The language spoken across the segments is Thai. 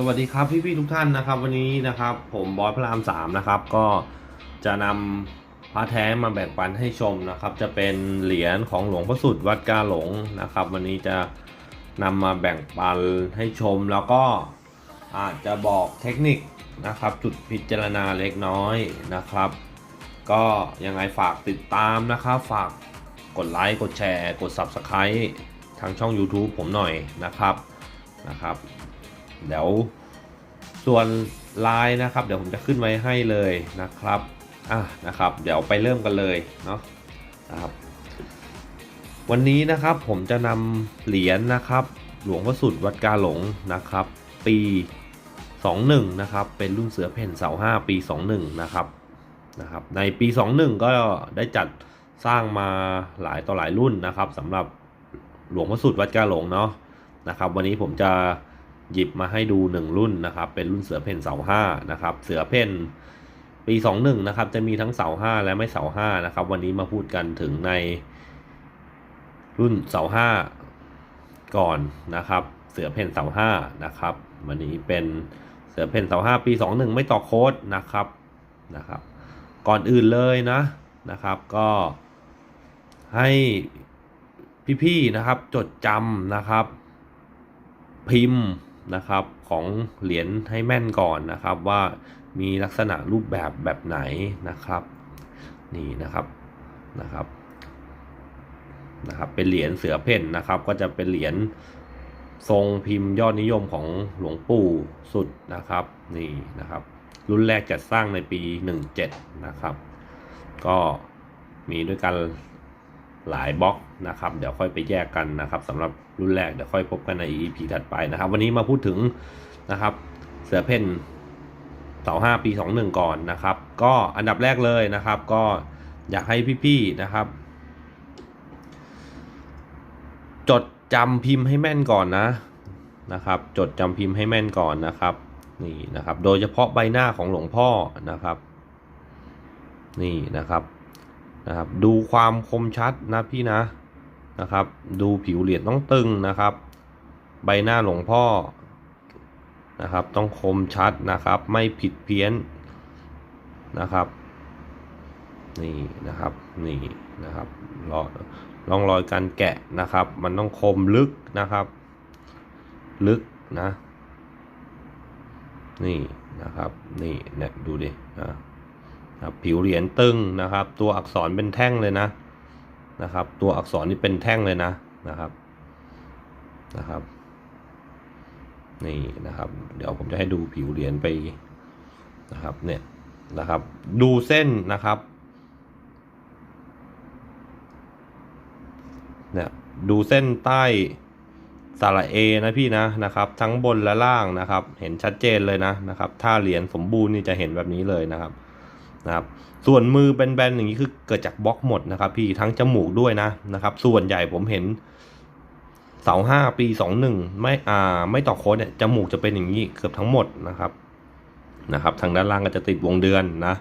สวัสดีครับพี่ๆทุกท่านนะครับ วันนี้นะครับ ผมบอสพระรามสามนะครับ ก็จะนำพระแท้มาแบ่งปันให้ชมนะครับ จะเป็นเหรียญของหลวงพ่อสุดวัดกาหลงนะครับ วันนี้จะนำมาแบ่งปันให้ชมแล้วก็อาจจะบอกเทคนิคนะครับ จุดพิจารณาเล็กน้อยนะครับ ก็ยังไงฝากติดตามนะครับ ฝากกดไลค์กดแชร์ กด Subscribe ทางช่อง YouTube ผมหน่อยนะครับนะครับ เดี๋ยวส่วนไลน์นะครับ เดี๋ยวผมจะขึ้นไว้ให้เลยนะครับอะนะครับ เดี๋ยวไปเริ่มกันเลยเนาะนะครับ วันนี้นะครับผมจะนำเหรียญนะครับ หลวงพ่อสุดวัดกาหลงนะครับ ปี 21 นะครับ เป็นรุ่นเสือเพ่นเสา5ปี 21 นะครับนะครับ ในปี 21 ก็ได้จัดสร้างมาหลายต่อหลายรุ่นนะครับสำหรับหลวงพ่อสุดวัดกาหลงเนาะนะครับ วันนี้ผมจะ หยิบมาให้ดูหนึ่งรุ่นนะครับ เป็นรุ่นเสือเพ่นเสาห้านะครับ เสือเพ่นปีสองหนึ่งนะครับ จะมีทั้งเสาห้าและไม่เสาห้านะครับ วันนี้มาพูดกันถึงในรุ่นเสาห้าก่อนนะครับ เสือเพ่นเสาห้านะครับ วันนี้เป็นเสือเพ่นเสาห้าปีสองหนึ่งไม่ต่อโค้ดนะครับนะครับ ก่อนอื่นเลยนะนะครับก็ให้พี่ๆนะครับจดจำนะครับ พิมพ์ นะครับของเหรียญให้แม่นก่อนนะครับ ว่ามีลักษณะรูปแบบแบบไหนนะครับ นี่นะครับนะครับนะครับเป็นเหรียญเสือเพ่นนะครับ ก็จะเป็นเหรียญทรงพิมพ์ยอดนิยมของหลวงปู่สุดนะครับนี่นะครับ รุ่นแรกจัดสร้างในปี 17 นะครับ ก็มีด้วยกัน หลายบล็อกนะครับ เดี๋ยวค่อยไปแยกกันนะครับสำหรับรุ่นแรกเดี๋ยวค่อยพบกันใน EP ถัดไปนะครับ วันนี้มาพูดถึงนะครับเสือเพ่นเสาห้าปีสองหนึ่งก่อนนะครับ ก็อันดับแรกเลยนะครับ ก็อยากให้พี่ๆนะครับ จดจำพิมพ์ให้แม่นก่อนนะนะครับ จดจำพิมพ์ให้แม่นก่อนนะครับนี่นะครับ โดยเฉพาะใบหน้าของหลวงพ่อนะครับ นี่นะครับ นะครับ ดูความคมชัดนะพี่นะนะครับ ดูผิวเหรียญต้องตึงนะครับ ใบหน้าหลวงพ่อนะครับ ต้องคมชัดนะครับ ไม่ผิดเพี้ยนนะครับ นี่นะครับนี่นะครับรอร่องรอยการแกะนะครับ มันต้องคมลึกนะครับ ลึกนะ นี่นะครับ นี่เนี่ยดูดิอ่า ผิวเหรียญตึงนะครับ ตัวอักษรเป็นแท่งเลยนะนะครับ ตัวอักษรนี่เป็นแท่งเลยนะนะครับนะครับ นี่นะครับ เดี๋ยวผมจะให้ดูผิวเหรียญไปนะครับเนี่ยนะครับ ดูเส้นนะครับเนี่ยดูเส้นใต้สระเอนะพี่นะนะครับ ทั้งบนและล่างนะครับ เห็นชัดเจนเลยนะนะครับ ถ้าเหรียญสมบูรณ์นี่จะเห็นแบบนี้เลยนะครับ นะครับส่วนมือเป็นแบนๆอย่างนี้คือเกิดจากบล็อกหมดนะครับ พี่ทั้งจมูกด้วยนะนะครับ ส่วนใหญ่ผมเห็นเสาห้าปีสองหนึ่งไม่อ่าไม่ต่อโค้ดเนี่ยจมูกจะเป็นอย่างนี้เกือบทั้งหมดนะครับนะครับ ทางด้านล่างก็จะติดวงเดือนนะ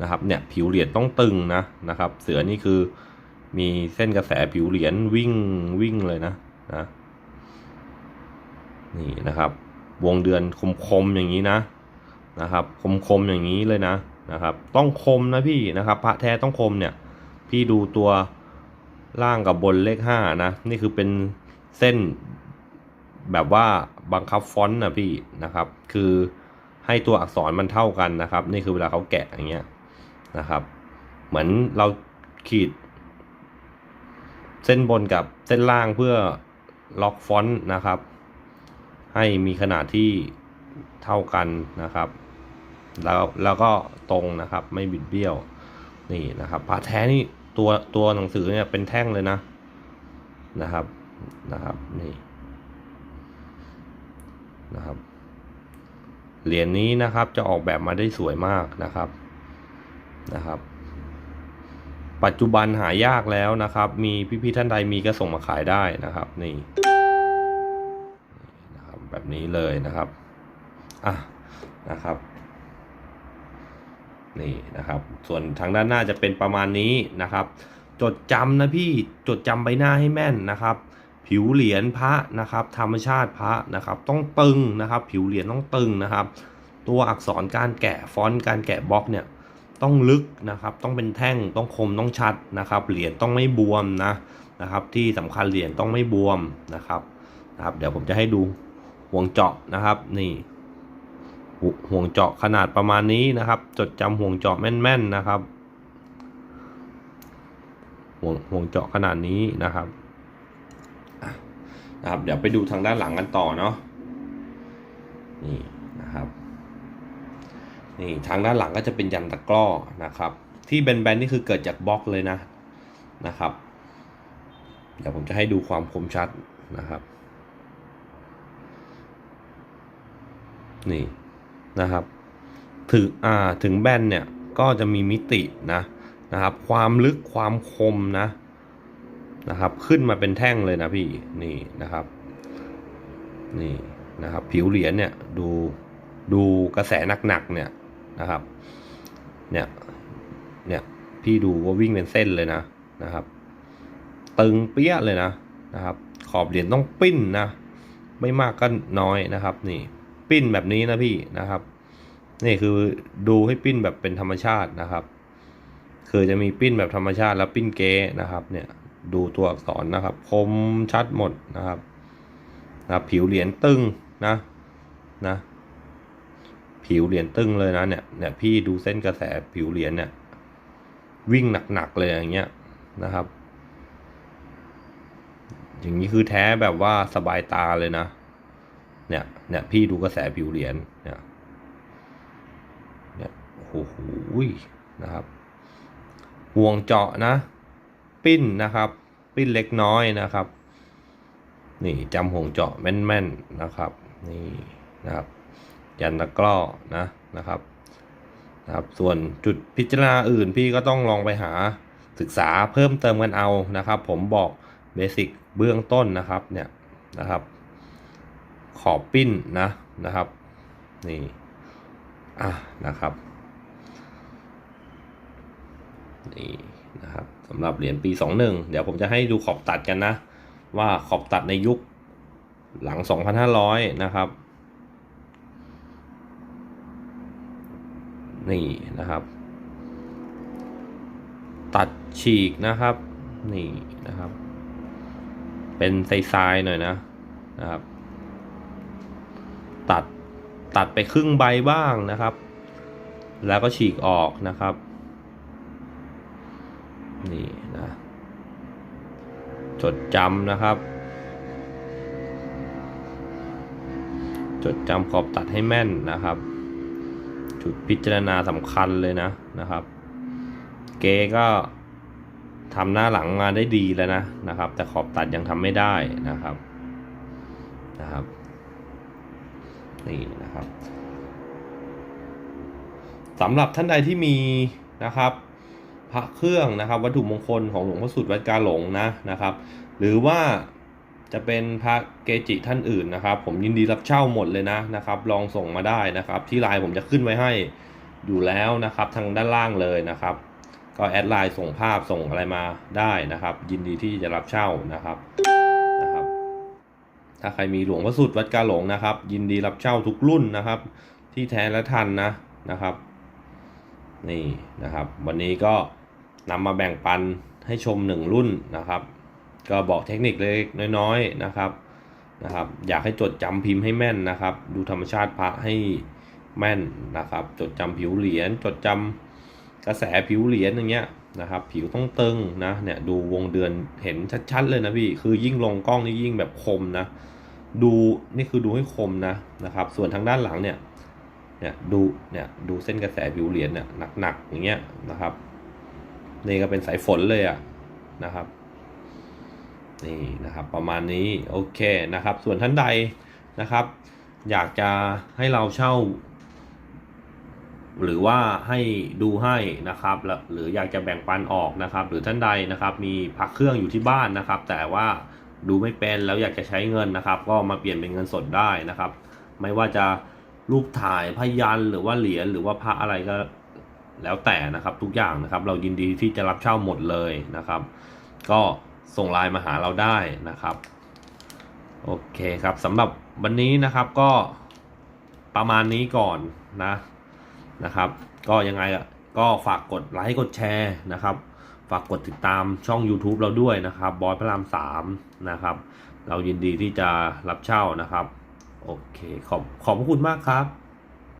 นะครับเนี่ยผิวเหรียญต้องตึงนะนะครับ เสือนี่คือมีเส้นกระแสผิวเหรียญวิ่งวิ่งเลยนะนะนี่นะครับ วงเดือนคมๆอย่างนี้นะนะครับ คมๆอย่างนี้เลยนะ นะครับ ต้องคมนะพี่นะครับ พระแท้ต้องคมเนี่ย พี่ดูตัวล่างกับบนเลขห้านะ นี่คือเป็นเส้นแบบว่าบังคับฟอนต์นะพี่นะครับ คือให้ตัวอักษรมันเท่ากันนะครับ นี่คือเวลาเขาแกะอย่างเงี้ยนะครับ เหมือนเราขีด เส้นบนกับเส้นล่างเพื่อล็อกฟอนต์นะครับ ให้มีขนาดที่เท่ากันนะครับ แล้วแล้วก็ตรงนะครับ ไม่บิดเบี้ยวนี่นะครับพระแท้นี่ตัวตัวหนังสือเนี่ยเป็นแท่งเลยนะนะครับนะครับนี่นะครับเหรียญนี้นะครับจะออกแบบมาได้สวยมากนะครับนะครับ ปัจจุบันหายากแล้วนะครับ มีพี่ๆท่านใดมีก็ส่งมาขายได้นะครับ นี่นะครับแบบนี้เลยนะครับอะนะครับ นี่นะครับ ส่วนทางด้านหน้าจะเป็นประมาณนี้นะครับ จดจำนะพี่จดจำใบหน้าให้แม่นนะครับ ผิวเหรียญพระนะครับ ธรรมชาติพระนะครับ ต้องตึงนะครับ ผิวเหรียญต้องตึงนะครับ ตัวอักษรการแกะฟอนต์การแกะบล็อกเนี่ยต้องลึกนะครับ ต้องเป็นแท่งต้องคมต้องชัดนะครับ เหรียญต้องไม่บวมนะนะครับ ที่สำคัญเหรียญต้องไม่บวมนะครับนะครับ เดี๋ยวผมจะให้ดูห่วงเจาะนะครับ นี่ ห่วงเจาะขนาดประมาณนี้นะครับ จดจำห่วงเจาะแม่นๆนะครับห่วงห่วงเจาะขนาดนี้นะครับนะครับเดี๋ยวไปดูทางด้านหลังกันต่อเนาะนี่นะครับนี่ทางด้านหลังก็จะเป็นยันตะกร้อนะครับ ที่แบนๆนี่คือเกิดจากบล็อกเลยนะนะครับ เดี๋ยวผมจะให้ดูความคมชัดนะครับ นี่ นะครับ ถึงอ่าถึงแบนเนี่ยก็จะมีมิตินะนะครับ ความลึกความคมนะนะครับ ขึ้นมาเป็นแท่งเลยนะพี่นี่นะครับนี่นะครับ ผิวเหรียญเนี่ยดูดูกระแสหนักๆเนี่ยนะครับเนี่ยเนี่ยพี่ดูว่าวิ่งเป็นเส้นเลยนะนะครับ ตึงเปี้ยเลยนะนะครับ ขอบเหรียญต้องปิ้นนะ ไม่มากก็น้อยนะครับนี่ ปิ้นแบบนี้นะพี่นะครับ นี่คือดูให้ปิ้นแบบเป็นธรรมชาตินะครับ คือจะมีปิ้นแบบธรรมชาติแล้วปิ้นเก๊นะครับ เนี่ยดูตัวอักษรนะครับ คมชัดหมดนะครับนะผิวเหรียญตึงนะนะ ผิวเหรียญตึงเลยนะเนี่ยเนี่ยพี่ดูเส้นกระแสผิวเหรียญเนี่ยวิ่งหนักๆเลยอย่างเงี้ยนะครับ อย่างนี้คือแท้แบบว่าสบายตาเลยนะ เนี่ยเนี่ยพี่ดูกระแสผิวเหรียญเนี่ยเนี่ยโอ้โหนะครับห่วงเจาะนะ ปิ้นนะครับ ปิ้นเล็กน้อยนะครับ นี่จำห่วงเจาะแม่นๆนะครับนี่นะครับ ยันตะกร้อนะนะครับนะครับ ส่วนจุดพิจารณาอื่นพี่ก็ต้องลองไปหาศึกษาเพิ่มเติมกันเอานะครับ ผมบอกเบสิกเบื้องต้นนะครับเนี่ยนะครับ ขอบปิ้นนะนะครับนี่อะนะครับนี่นะครับสำหรับเหรียญปี 21 เดี๋ยวผมจะให้ดูขอบตัดกันนะ ว่าขอบตัดในยุคหลัง 2,500 นะครับ นี่นะครับ ตัดฉีกนะครับ นี่นะครับ เป็นทรายๆหน่อยนะนะครับ ตัดตัดไปครึ่งใบบ้างนะครับ แล้วก็ฉีกออกนะครับ นี่นะจดจำนะครับ จดจำขอบตัดให้แม่นนะครับ จุดพิจารณาสำคัญเลยนะนะครับ เกก็ทำหน้าหลังมาได้ดีแล้วนะนะครับ แต่ขอบตัดยังทำไม่ได้นะครับนะครับ นี่นะครับสำหรับท่านใดที่มีนะครับพระเครื่องนะครับ วัตถุมงคลของหลวงพ่อสุดวัดกาหลงนะนะครับ หรือว่าจะเป็นพระเกจิท่านอื่นนะครับ ผมยินดีรับเช่าหมดเลยนะนะครับ ลองส่งมาได้นะครับ ที่ไลน์ผมจะขึ้นไว้ให้อยู่แล้วนะครับ ทางด้านล่างเลยนะครับ ก็แอดไลน์ส่งภาพส่งอะไรมาได้นะครับ ยินดีที่จะรับเช่านะครับนะครับ ถ้าใครมีหลวงพระสุดวัดกาหลงนะครับ ยินดีรับเช่าทุกรุ่นนะครับ ที่แท้และทันนะนะครับ นี่นะครับ วันนี้ก็นำมาแบ่งปันให้ชมหนึ่งรุ่นนะครับ ก็บอกเทคนิคเล็กน้อยๆนะครับนะครับ อยากให้จดจำพิมพ์ให้แม่นนะครับ ดูธรรมชาติพระให้แม่นนะครับ จดจำผิวเหรียญจดจำกระแสผิวเหรียญอย่างเงี้ย นะครับ ผิวต้องตึงนะเนี่ยดูวงเดือนเห็นชัดๆเลยนะพี่คือยิ่งลงกล้องนี่ยิ่งแบบคมนะ ดูนี่คือดูให้คมนะนะครับ ส่วนทางด้านหลังเนี่ยเนี่ยดูเนี่ยดูเส้นกระแสผิวเหรียญเนี่ยหนักๆอย่างเงี้ยนะครับนี่ก็เป็นสายฝนเลยอะนะครับนี่นะครับประมาณนี้โอเคนะครับ ส่วนท่านใดนะครับ อยากจะให้เราเช่า หรือว่าให้ดูให้นะครับหรืออยากจะแบ่งปันออกนะครับ หรือท่านใดนะครับ มีพักเครื่องอยู่ที่บ้านนะครับ แต่ว่าดูไม่เป็นแล้วอยากจะใช้เงินนะครับ ก็มาเปลี่ยนเป็นเงินสดได้นะครับ ไม่ว่าจะรูปถ่ายพยันหรือว่าเหรียญหรือว่าพระอะไรก็แล้วแต่นะครับ ทุกอย่างนะครับ เรายินดีที่จะรับเช่าหมดเลยนะครับ ก็ส่งไลน์มาหาเราได้นะครับโอเคครับสำหรับวันนี้นะครับก็ประมาณนี้ก่อนนะ นะครับ ก็ยังไงอะก็ฝากกดไลค์กดแชร์นะครับ ฝากกดติดตามช่อง YouTube เราด้วยนะครับบอสพระรามสามนะครับ เรายินดีที่จะรับเช่านะครับ โอเค ขอบขอบพระคุณมากครับ